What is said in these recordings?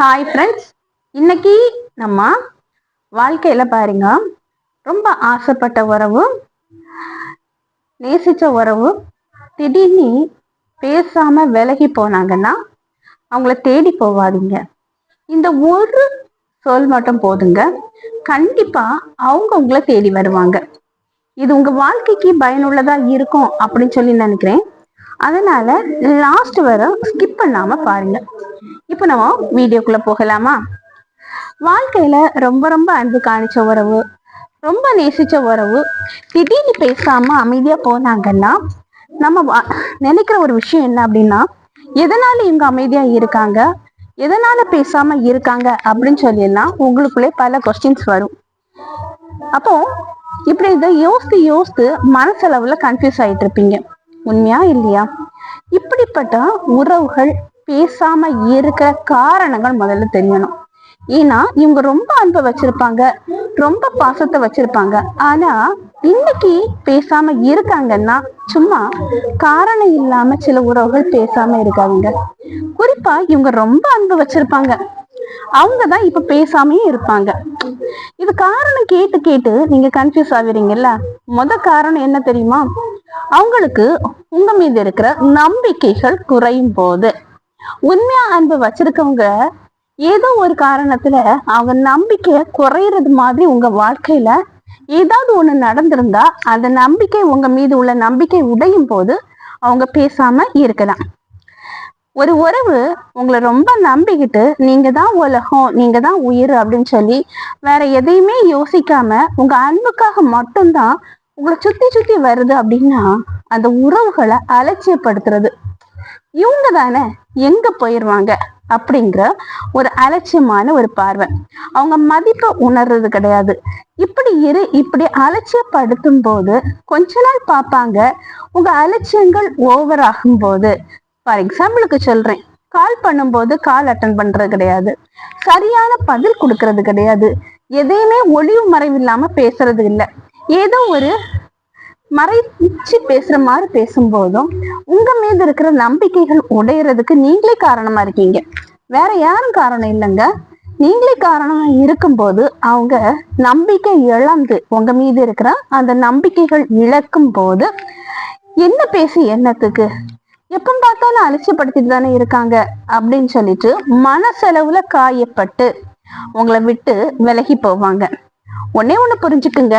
Hi friends இன்னைக்கு நம்ம வாழ்க்கையில பாருங்க ரொம்ப ஆசைப்பட்ட உறவு நேசிச்ச உறவு திடீர்னு பேசாம விலகி போனாங்கன்னா அவங்கள தேடி போவாதீங்க. இந்த ஒரு சொல் மட்டும் போதுங்க. கண்டிப்பா அவங்க உங்களை தேடி வருவாங்க. இது உங்க வாழ்க்கைக்கு பயனுள்ளதா இருக்கும் அப்படின்னு சொல்லி நினைக்கிறேன். அதனால லாஸ்ட் வர ஸ்கிப் பண்ணாம பாருங்க. இப்போ நம்ம வீடியோக்குள்ள போகலாமா? வாழ்க்கையில ரொம்ப ரொம்ப அன்பு காணிச்ச உறவு ரொம்ப நேசிச்ச உறவு திடீர்னு பேசாம அமைதியா போனாங்கன்னா நம்ம வா- நினைக்கிற ஒரு விஷயம் என்ன அப்படின்னா எதனால இவங்க அமைதியா இருக்காங்க எதனால பேசாம இருக்காங்க அப்படின்னு சொல்லிடலாம் உங்களுக்குள்ளே பல கொஸ்டின்ஸ் வரும். அப்போ இப்படி இதை யோசித்து யோசித்து மனசளவுல கன்ஃபியூஸ் ஆயிட்டு இருப்பீங்க உண்மையா இல்லையா? இப்படிப்பட்ட உறவுகள் பேசாம இருக்கிற காரணங்கள் முதல்ல தெரியணும். ஏன்னா இவங்க ரொம்ப அன்பை வச்சிருப்பாங்க ரொம்ப பாசத்தை வச்சிருப்பாங்க. ஆனா இன்னைக்கு பேசாம இருக்காங்கன்னா சும்மா காரணம் இல்லாம சில உறவுகள் பேசாம இருக்காங்க குறிப்பா இவங்க ரொம்ப அன்பு வச்சிருப்பாங்க. அவங்க தான் இப்ப பேசாமயே இருப்பாங்க. இது காரணம் கேட்டு கேட்டு நீங்க கன்ஃபியூஸ் ஆகுறீங்கல்ல? முத காரணம் என்ன தெரியுமா? அவங்களுக்கு உங்க மீது இருக்கிற நம்பிக்கைகள் குறையும் போது. உண்மையா அன்பு வச்சிருக்கவங்க ஏதோ ஒரு காரணத்துல அவங்க நம்பிக்கை குறையறது மாதிரி உங்க வாழ்க்கையில ஏதாவது ஒண்ணு நடந்திருந்தா அந்த நம்பிக்கை உங்க மீது உள்ள நம்பிக்கை உடையும் போது அவங்க பேசாம இருக்கலாம். ஒரு உறவு உங்களை ரொம்ப நம்பிக்கிட்டு நீங்க தான் உலகம் நீங்க தான் உயிர் அப்படின்னு சொல்லி வேற எதையுமே யோசிக்காம உங்க அன்புக்காக மட்டும்தான் உங்களை சுத்தி சுத்தி வருது அப்படின்னா அந்த உறவுகளை அலட்சியப்படுத்துறது. இவங்க தானே எங்க போயிடுவாங்க அப்படிங்கிற ஒரு அலட்சியமான ஒரு பார்வை. அவங்க மதிப்பை உணர்றது கிடையாது. இப்படி இரு இப்படி அலட்சியப்படுத்தும் போது கொஞ்ச நாள் பார்ப்பாங்க. உங்க அலட்சியங்கள் ஓவர் ஆகும் போது ஃபார் எக்ஸாம்பிளுக்கு சொல்றேன். கால் பண்ணும்போது கால் அட்டன் பண்றது கிடையாது. சரியான பதில் கொடுக்கறது கிடையாது. எதையுமே ஒளிவு மறைவில்லாம பேசுறது இல்லை. ஏதோ ஒரு மறைச்சு பேசுற மாதிரி பேசும்போதும் உங்க மீது இருக்கிற நம்பிக்கைகள் உடையறதுக்கு நீங்களே காரணமா இருக்கீங்க. வேற யாரும் காரணம் இல்லைங்க. நீங்களே காரணமா இருக்கும்போது அவங்க நம்பிக்கை இழந்து உங்க மீது இருக்கிற அந்த நம்பிக்கைகள் இழக்கும் போது என்ன பேசி என்னத்துக்கு? எப்பவும் பார்த்தாலும் அலட்சியப்படுத்திட்டு தானே இருக்காங்க அப்படின்னு சொல்லிட்டு மனசளவுல காயப்பட்டு உங்களை விட்டு விலகி போவாங்க. ஒன்னே ஒண்ணு புரிஞ்சுக்குங்க.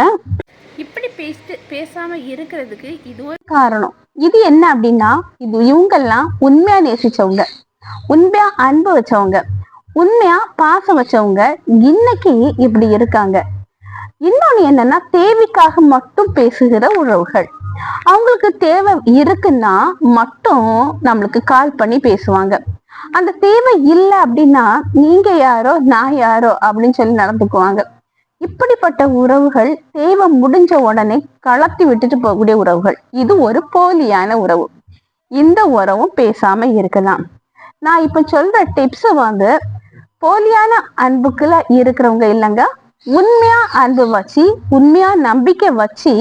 இப்படி பேசிட்டு பேசாம இருக்கிறதுக்கு இது ஒரு காரணம். இது என்ன அப்படின்னா இது இவங்கெல்லாம் உண்மையா நேசிச்சவங்க. உண்மையா அன்பு வச்சவங்க. உண்மையா பாசம் வச்சவங்க. இன்னைக்கு இப்படி இருக்காங்க. இன்னொன்னு என்னன்னா தேவைக்காக மட்டும் பேசுகிற உறவுகள். அவங்களுக்கு தேவை இருக்குன்னா மட்டும் நம்மளுக்கு கால் பண்ணி பேசுவாங்க. அந்த தேவை இல்லை அப்படின்னா நீங்க யாரோ நான் யாரோ அப்படின்னு சொல்லி நடந்துக்குவாங்க. இப்படிப்பட்ட உறவுகள் தேவை முடிஞ்ச உடனே கலத்தி விட்டுட்டு போகக்கூடிய உறவுகள். இது ஒரு போலியான உறவு. இந்த உறவும் பேசாம இருக்கலாம். நான் இப்ப சொல்ற டிப்ஸ் வந்து போலியான அன்புக்குள்ள இருக்கிறவங்க இல்லைங்க. உண்மையா அன்பு வச்சு உண்மையா நம்பிக்கை வச்சு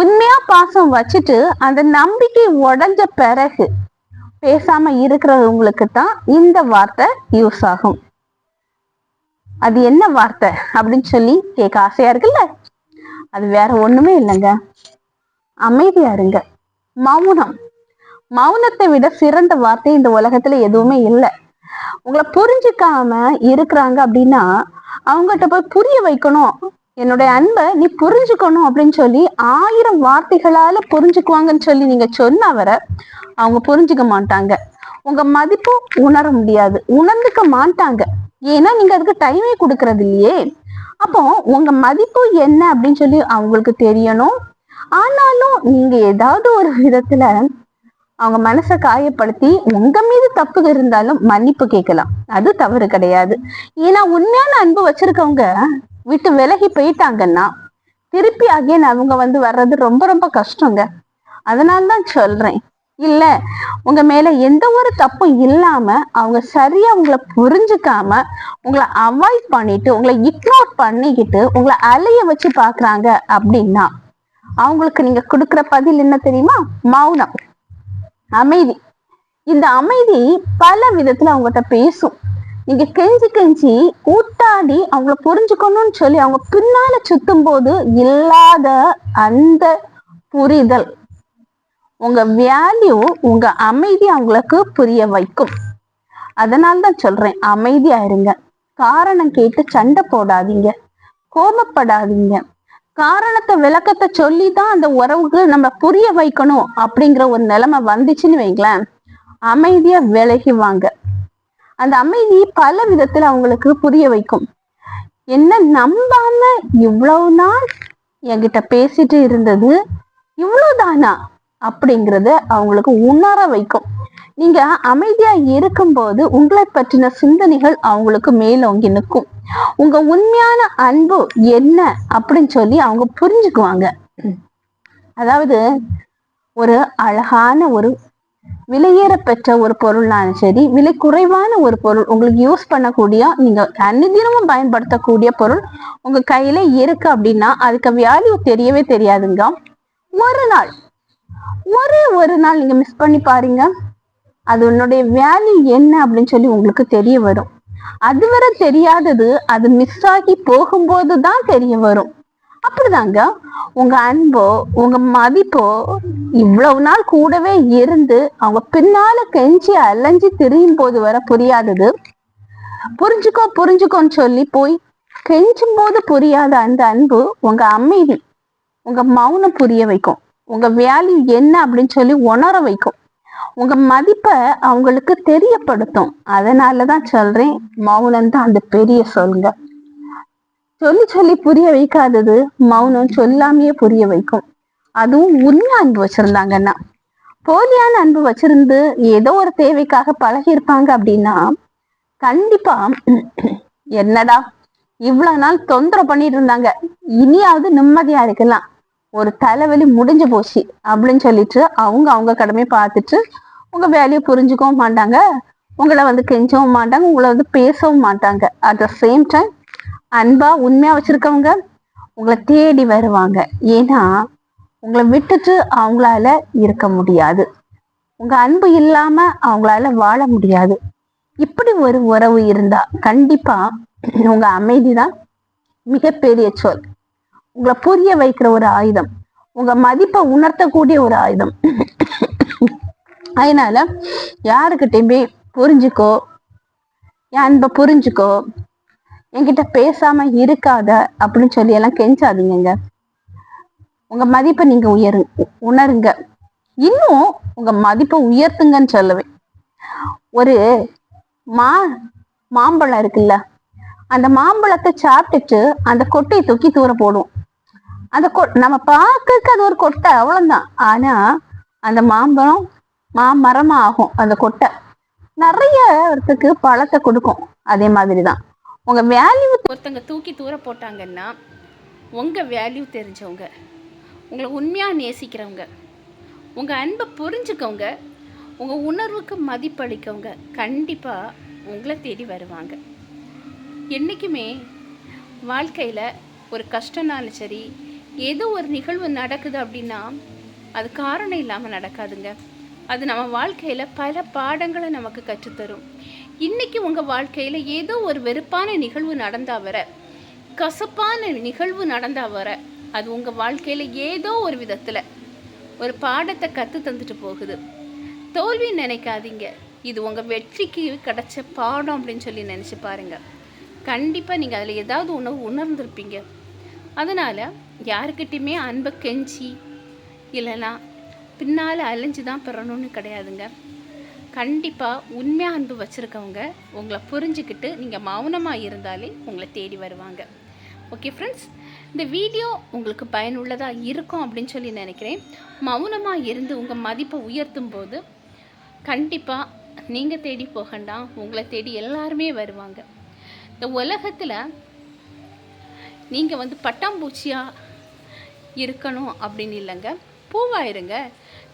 உண்மையா பாசம் வச்சுட்டு அந்த நம்பிக்கை உடஞ்ச பிறகு பேசாம இருக்கிறவங்களுக்கு தான் இந்த வார்த்தை யூஸ் ஆகும். அது என்ன வார்த்தை அப்படின்னு சொல்லி கேட்க ஆசையா இருக்குல்ல? அது வேற ஒண்ணுமே இல்லைங்க. அமைதியா இருங்க. மௌனம். மௌனத்தை விட சிறந்த வார்த்தை இந்த உலகத்துல எதுவுமே இல்லை. உங்களை புரிஞ்சுக்காம இருக்கிறாங்க அப்படின்னா அவங்ககிட்ட போய் புரிய வைக்கணும். என்னுடைய அன்பை நீ புரிஞ்சுக்கணும் அப்படின்னு சொல்லி ஆயிரம் வார்த்தைகளால புரிஞ்சுக்குவாங்கன்னு சொல்லி நீங்க சொன்ன வர அவங்க புரிஞ்சுக்க மாட்டாங்க. உங்க மதிப்பு உணர முடியாது. உணர்ந்துக்க மாட்டாங்க. ஏன்னா நீங்க அதுக்கு டைமே கொடுக்கறது இல்லையே. அப்போ உங்க மதிப்பு என்ன அப்படின்னு சொல்லி அவங்களுக்கு தெரியணும். ஆனாலும் நீங்க ஏதாவது ஒரு விதத்துல அவங்க மனசை காயப்படுத்தி உங்க மீது தப்பு இருந்தாலும் மன்னிப்பு கேட்கலாம். அது தவறு கிடையாது. ஏன்னா உண்மையான அன்பு வச்சிருக்கவங்க விட்டு விலகி போயிட்டாங்கன்னா திருப்பி அகைன் அவங்க வந்து வர்றது ரொம்ப ரொம்ப கஷ்டங்க. அதனால தான் சொல்றேன். இல்ல. உங்க மேல எந்த ஒரு தப்பும் இல்லாம அவங்க சரியா உங்களை புரிஞ்சுக்காம உங்களை அவாய்ட் பண்ணிட்டு உங்களை இக்னோர் பண்ணிக்கிட்டு உங்களை அலைய வச்சு பாக்குறாங்க அப்படின்னா அவங்களுக்கு நீங்க கொடுக்குற பதில் என்ன தெரியுமா? மௌனம். அமைதி. இந்த அமைதி பல விதத்துல அவங்ககிட்ட பேசும். நீங்க கெஞ்சி கெஞ்சி கூட்டாடி அவங்கள புரிஞ்சுக்கணும்னு சொல்லி அவங்க பின்னால சுத்தும் போது இல்லாத அந்த புரிதல். உங்க வேல்யூ உங்க அமைதி அவங்களுக்கு புரிய வைக்கும். அதனால தான் சொல்றேன் அமைதியா இருங்க. காரணம் கேட்டு சண்டை போடாதீங்க. கோபப்படாதீங்க. காரணத்தை விளக்கத்தை சொல்லி தான் அந்த உறவுக்கு நம்ம புரிய வைக்கணும் அப்படிங்கிற ஒரு நிலைமை வந்துச்சுன்னு வைங்களேன். அமைதியா விலகி வாங்க. அந்த அமைதி பல விதத்துல அவங்களுக்கு புரிய வைக்கும். என்ன நம்பாம இவ்வளவு நாள் என்கிட்ட பேசிட்டு இருந்தது? இவ்வளவுதானா? அப்படிங்கிறத அவங்களுக்கு உணர வைக்கும். நீங்க அமைதியா இருக்கும்போது உங்களை பற்றின சிந்தனைகள் அவங்களுக்கு மேலோங்கி நிற்கும். உங்க உண்மையான அன்பு என்ன அப்படின்னு சொல்லி அவங்க புரிஞ்சுக்குவாங்க. அதாவது ஒரு அழகான ஒரு விலையேற பெற்ற ஒரு பொருள்னாலும் சரி விலை குறைவான ஒரு பொருள் உங்களுக்கு யூஸ் பண்ணக்கூடிய நீங்க அன்னிதினமும் பயன்படுத்தக்கூடிய பொருள் உங்க கையில இருக்கு அப்படின்னா அதுக்கு வேல்யூ தெரியவே தெரியாதுங்க. ஒரு நாள் ஒரே ஒரு நாள் நீங்க மிஸ் பண்ணி பாருங்க. அது உன்னுடைய வேல்யூ என்ன அப்படின்னு சொல்லி உங்களுக்கு தெரிய வரும். அதுவரை தெரியாதது அது மிஸ் ஆகி போகும்போது தான் தெரிய வரும். அப்படிதாங்க. உங்க அன்போ உங்க மதிப்போ இவ்வளவு நாள் கூடவே இருந்து அவங்க பின்னால கெஞ்சி அலைஞ்சு திரியும் போது வர புரியாதது. புரிஞ்சுக்கோ புரிஞ்சுக்கோன்னு சொல்லி போய் கெஞ்சும் போது புரியாத அந்த அன்பு உங்க அமைதி உங்க மௌனம் புரிய வைக்கும். உங்க வேல்யூ என்ன அப்படின்னு சொல்லி உணர வைக்கும். உங்க மதிப்பை அவங்களுக்கு தெரியப்படுத்தும். அதனாலதான் சொல்றேன் மௌனம் தான் அந்த பெரிய சொல்லுங்க. சொல்லி சொல்லி புரிய வைக்காதது மௌனம் சொல்லாமையே புரிய வைக்கும். அதுவும் உண்மை அன்பு வச்சிருந்தாங்கன்னா போலியான அன்பு வச்சிருந்து ஏதோ ஒரு தேவைக்காக பழகி இருப்பாங்க அப்படின்னா கண்டிப்பா என்னடா இவ்வளவு நாள் தொந்தரவு பண்ணிட்டு இருந்தாங்க. இனியாவது நிம்மதியா இருக்கலாம். ஒரு தலைவலி முடிஞ்சு போச்சு அப்படின்னு சொல்லிட்டு அவங்க அவங்க கடமை பார்த்துட்டு உங்க வேலையை புரிஞ்சுக்கவும் மாட்டாங்க உங்களை வந்து கெஞ்சவும் மாட்டாங்க உங்களை வந்து பேசவும் மாட்டாங்க. அட் த சேம் டைம் அன்பா உண்மையா வச்சிருக்கவங்க உங்களை தேடி வருவாங்க. ஏன்னா உங்களை விட்டுட்டு அவங்களால இருக்க முடியாது. உங்க அன்பு இல்லாம அவங்களால வாழ முடியாது. இப்படி ஒரு உறவு இருந்தா கண்டிப்பா உங்க அமைதி தான் மிகப்பெரிய சொல். உங்களை புரிய வைக்கிற ஒரு ஆயுதம். உங்க மதிப்பை உணர்த்தக்கூடிய ஒரு ஆயுதம். அதனால யாருக்கிட்டையுமே புரிஞ்சுக்கோ என் அன்பை புரிஞ்சுக்கோ என்கிட்ட பேசாம இருக்காத அப்படின்னு சொல்லி எல்லாம் கெஞ்சாதீங்க உங்க மதிப்பை நீங்க உயரு உணருங்க. இன்னும் உங்க மதிப்பை உயர்த்துங்கன்னு சொல்லுவேன். ஒரு மா மாம்பழம் இருக்குல்ல அந்த மாம்பழத்தை சாப்பிட்டுட்டு அந்த கொட்டையை தூக்கி தூர போடும். அந்த நம்ம பார்க்க அது ஒரு கொட்டை அவ்வளவுதான். ஆனா அந்த மாம்பழம் மாமரம் ஆகும் அந்த கொட்டை. நிறைய ஒருத்தருக்கு பழத்தை கொடுக்கும். அதே மாதிரிதான். உங்க வேல்யூ ஒருத்தங்க தூக்கி தூர போட்டாங்கன்னா உங்கள் வேல்யூ தெரிஞ்சவங்க உங்களை உண்மையாக நேசிக்கிறவங்க உங்கள் அன்பை புரிஞ்சுக்கவங்க உங்கள் உணர்வுக்கு மதிப்பளிக்கவங்க கண்டிப்பாக உங்களை தேடி வருவாங்க. என்றைக்குமே வாழ்க்கையில் ஒரு கஷ்டம்னாலும் சரி ஏதோ ஒரு நிகழ்வு நடக்குது அப்படின்னா அது காரணம் இல்லாமல் நடக்காதுங்க. அது நம்ம வாழ்க்கையில் பல பாடங்களை நமக்கு கற்றுத்தரும். இன்னைக்கு உங்கள் வாழ்க்கையில் ஏதோ ஒரு வெறுப்பான நிகழ்வு நடந்தா வர கசப்பான நிகழ்வு நடந்தா வர அது உங்கள் வாழ்க்கையில் ஏதோ ஒரு விதத்தில் ஒரு பாடத்தை கற்று தந்துட்டு போகுது. தோல்வி நினைக்காதீங்க. இது உங்கள் வெற்றிக்கு கிடைச்ச பாடம் அப்படின்னு சொல்லி நினச்சி பாருங்கள் கண்டிப்பாக நீங்கள் அதில் ஏதாவது உணவு உணர்ந்திருப்பீங்க. அதனால் யாருக்கிட்டையுமே அன்பை கெஞ்சி இல்லைன்னா பின்னால் அலைஞ்சு தான் பெறணும்னு கிடையாதுங்க. கண்டிப்பாக உண்மையாக அன்பு வச்சுருக்கவங்க உங்களை புரிஞ்சுக்கிட்டு நீங்கள் மௌனமாக இருந்தாலே உங்களை தேடி வருவாங்க. ஓகே ஃப்ரெண்ட்ஸ் இந்த வீடியோ உங்களுக்கு பயனுள்ளதாக இருக்கும் அப்படின்னு சொல்லி நினைக்கிறேன். மௌனமாக இருந்து உங்கள் மதிப்பை உயர்த்தும் போது கண்டிப்பாக நீங்கள் தேடி போகண்டாம் உங்களை தேடி எல்லாருமே வருவாங்க. இந்த உலகத்தில் நீங்கள் வந்து பட்டாம்பூச்சியாக இருக்கணும் அப்படின்னு இல்லைங்க. பூவாக இருங்க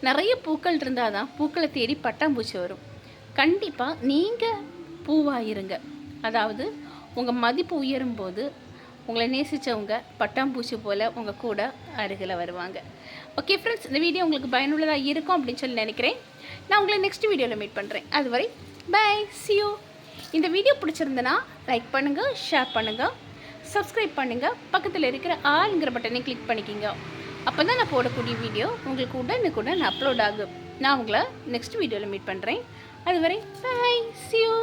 நிறைய பூக்கள் இருந்தால் தான் பூக்களை தேடி பட்டாம்பூச்சி வரும். கண்டிப்பாக நீங்கள் பூவாக இருங்க அதாவது உங்கள் மதிப்பு உயரும் போது உங்களை நேசித்தவங்க பட்டாம்பூச்சி போல் உங்கள் கூட அருகில் வருவாங்க. ஓகே ஃப்ரெண்ட்ஸ் இந்த வீடியோ உங்களுக்கு பயனுள்ளதாக இருக்கும் அப்படின்னு சொல்லி நினைக்கிறேன். நான் உங்களை நெக்ஸ்ட் வீடியோவில் மீட் பண்ணுறேன் அதுவரை பை சியூ இந்த வீடியோ பிடிச்சிருந்தனா லைக் பண்ணுங்கள் ஷேர் பண்ணுங்கள் சப்ஸ்கிரைப் பண்ணுங்கள் பக்கத்தில் இருக்கிற ஆளுங்கிற பட்டனை கிளிக் பண்ணிக்கிங்க. அப்போ தான் நான் போடக்கூடிய வீடியோ உங்களுக்கு உடனுக்குடன் அப்லோட் ஆகும். நான் உங்களை நெக்ஸ்ட் வீடியோவில் மீட் பண்ணுறேன் அதுவரை பாய் சியூ